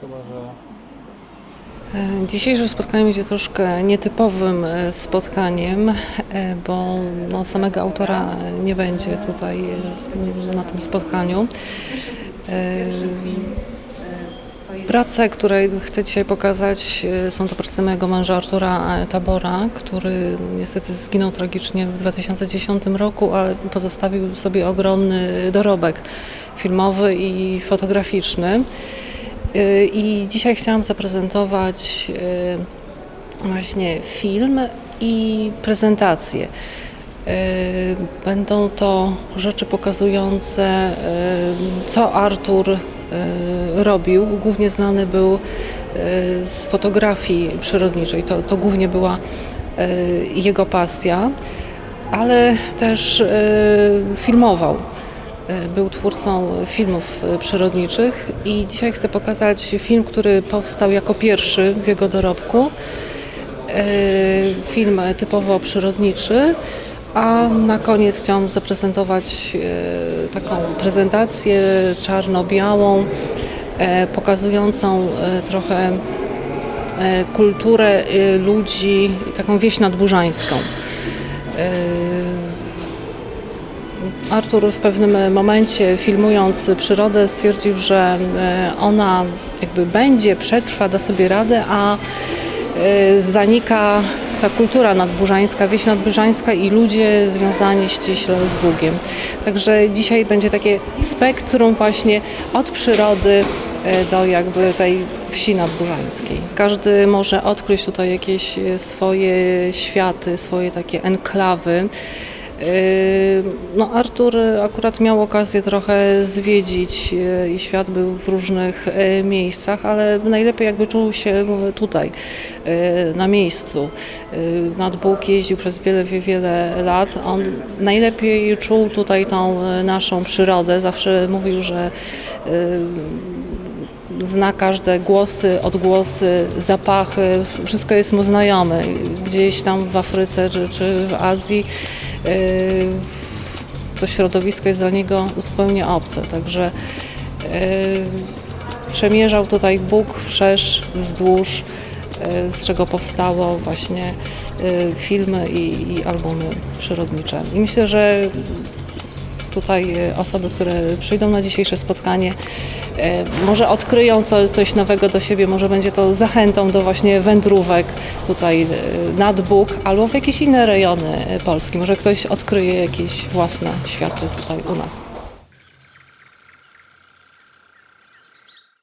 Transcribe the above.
Chyba, że E, Dzisiejsze spotkanie będzie troszkę nietypowym e, spotkaniem, e, bo no, samego autora nie będzie tutaj na tym spotkaniu. Prace, które chcę dzisiaj pokazać, są to prace mojego męża Artura Tabora, który niestety zginął tragicznie w 2010 roku, ale pozostawił sobie ogromny dorobek filmowy i fotograficzny. Y, I dzisiaj chciałam zaprezentować y, właśnie film i prezentację. Y, Będą to rzeczy pokazujące, co Artur robił. Głównie znany był z fotografii przyrodniczej. To, to głównie była jego pasja, ale też filmował. Y, Był twórcą filmów y, przyrodniczych i dzisiaj chcę pokazać film, który powstał jako pierwszy w jego dorobku. Y, Film typowo przyrodniczy, a na koniec chciałam zaprezentować taką prezentację czarno-białą, pokazującą trochę kulturę ludzi, taką wieś nadburzańską. Artur w pewnym momencie filmując przyrodę stwierdził, że e, ona jakby będzie, przetrwa, da sobie radę, a e, zanika ta kultura nadburzańska, wieś nadburzańska i ludzie związani ściśle z Bugiem. Także dzisiaj będzie takie spektrum właśnie od przyrody e, do jakby tej wsi nadburzańskiej. Każdy może odkryć tutaj jakieś swoje światy, swoje takie enklawy. Yy, No, Artur akurat miał okazję trochę zwiedzić yy, i świat był w różnych yy, miejscach, ale najlepiej jakby czuł się tutaj, na miejscu. Nad Bóg jeździł przez wiele, wie- wiele lat. On najlepiej czuł tutaj tą naszą przyrodę. Zawsze mówił, że zna każde głosy, odgłosy, zapachy, wszystko jest mu znajome. Gdzieś tam w Afryce czy, czy w Azji to środowisko jest dla niego zupełnie obce. Także yy, przemierzał tutaj Bóg wszerz, wzdłuż, yy, z czego powstało właśnie filmy i, i albumy przyrodnicze. I myślę, że tutaj e, osoby, które przyjdą na dzisiejsze spotkanie, e, może odkryją co, coś nowego do siebie, może będzie to zachętą do właśnie wędrówek tutaj e, nad Bóg albo w jakieś inne rejony Polski. Może ktoś odkryje jakieś własne światy tutaj u nas.